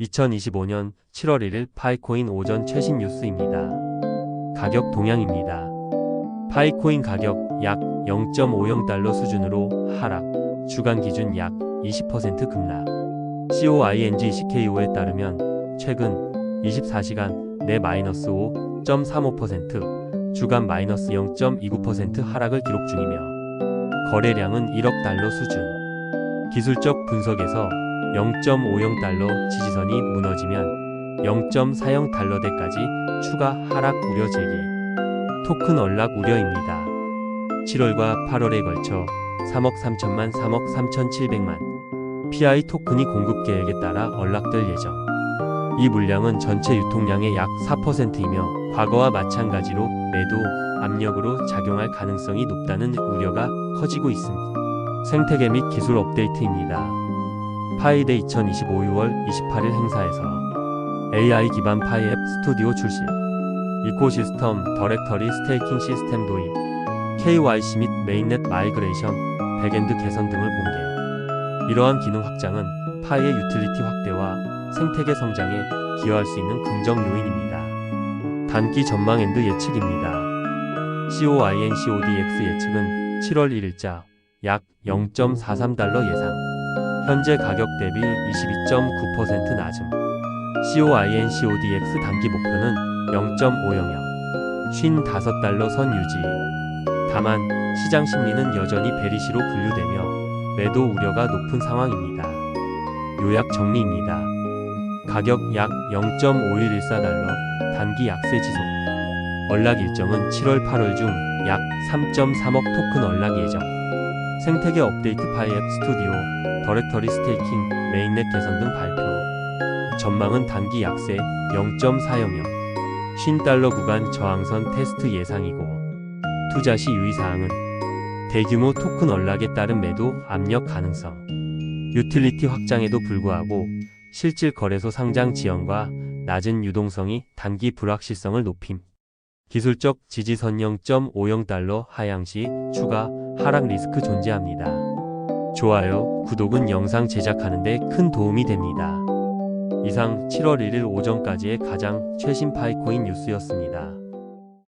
2025년 7월 1일 파이코인 오전 최신 뉴스입니다. 가격 동향입니다. 파이코인 가격 약 0.50달러 수준으로 하락, 주간 기준 약 20% 급락. COING CKO에 따르면 최근 24시간 내 마이너스 5.35%, 주간 마이너스 0.29% 하락을 기록 중이며 거래량은 1억 달러 수준. 기술적 분석에서 0.50달러 지지선이 무너지면 0.40달러대까지 추가 하락 우려 제기. 토큰 언락 우려입니다. 7월과 8월에 걸쳐 3억 3천만 3억 3천7백만 PI 토큰이 공급 계획에 따라 언락될 예정. 이 물량은 전체 유통량의 약 4%이며 과거와 마찬가지로 매도 압력으로 작용할 가능성이 높다는 우려가 커지고 있습니다. 생태계 및 기술 업데이트입니다. 파이데 2025 6월 28일 행사에서 AI 기반 파이 앱 스튜디오 출시, 이코시스템 더렉터리 스테이킹 시스템 도입, KYC 및 메인넷 마이그레이션, 백엔드 개선 등을 공개. 이러한 기능 확장은 파이의 유틸리티 확대와 생태계 성장에 기여할 수 있는 긍정 요인입니다. 단기 전망 앤드 예측입니다. COINCODX 예측은 7월 1일자 약 0.43달러 예상. 현재 가격 대비 22.9% 낮음. COINCODX 단기 목표는 0.500, 55달러 선 유지. 다만 시장 심리는 여전히 베리시로 분류되며 매도 우려가 높은 상황입니다. 요약 정리입니다. 가격 약 0.5114달러, 단기 약세 지속. 언락 일정은 7월 8월 중 약 3.3억 토큰 언락 예정. 생태계 업데이트 파이 앱 스튜디오, 더렉터리 스테이킹, 메인넷 개선 등 발표. 전망은 단기 약세 0.400, 50달러 구간 저항선 테스트 예상이고, 투자 시 유의사항은 대규모 토큰 언락에 따른 매도 압력 가능성, 유틸리티 확장에도 불구하고 실질 거래소 상장 지연과 낮은 유동성이 단기 불확실성을 높임. 기술적 지지선 0.50달러 하향 시 추가 하락 리스크 존재합니다. 좋아요, 구독은 영상 제작하는데 큰 도움이 됩니다. 이상 7월 1일 오전까지의 가장 최신 파이코인 뉴스였습니다.